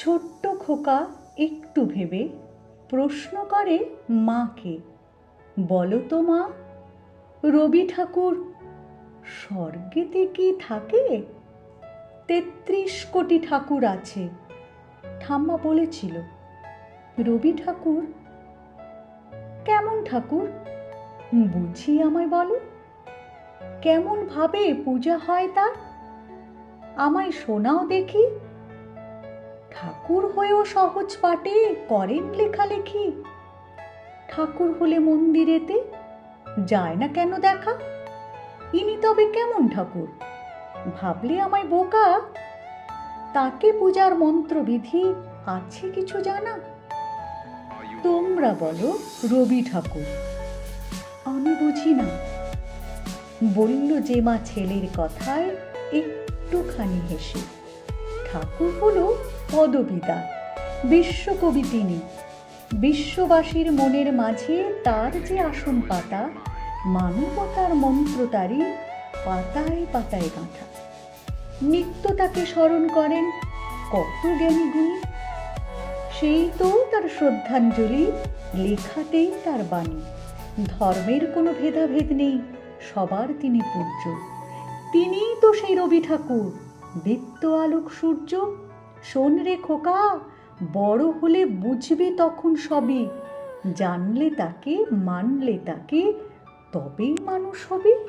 ছোট্ট খোকা একটু ভেবে প্রশ্ন করে মাকে, বলো তো মা, রবি ঠাকুর স্বর্গেতে কি থাকে? তেত্রিশ কোটি ঠাকুর আছে, ঠাম্মা বলেছিল। রবি ঠাকুর, কেমন ঠাকুর? বুঝি আমায় বলো, কেমন ভাবে পূজা হয় তার? আমায় শোনাও দেখি। ঠাকুর হয়েও সহজ পাটে করেন লেখালেখি। ঠাকুর হলে মন্দিরেতে যায় না কেন দেখা? ইনি তবে কেমন ঠাকুর? ভাবলে আমায় বোকা। তাকে পূজার মন্ত্রবিধি আছে কিছু জানা? তোমরা বলো, রবি ঠাকুর। আমি বুঝি না। বলল যে মা ছেলের কথায় একটুখানি হেসে। ঠাকুর হলো পদবিদা বিশ্বকবি তিনি। বিশ্ববাসীর মনের মাঝে তার যে আসন পাতা, মানবতার মন্ত্র তারই পাতায় পাতায় গাঁথা। নিত্য তাকে স্মরণ করেন কত জ্ঞানী সেই তো তার শ্রদ্ধাঞ্জলি, লেখাতেই তার বাণী। ধর্মের কোনো ভেদাভেদ নেই, সবার তিনি পূজ্য। তিনিই তো সেই রবি ঠাকুর বৃত্ত আলোক সূর্য শোন রে খোকা, বড় হলে বুঝবি তখন সবই। জানলে তাকে, মানলে তাকে, তবেই মানুষ হবে।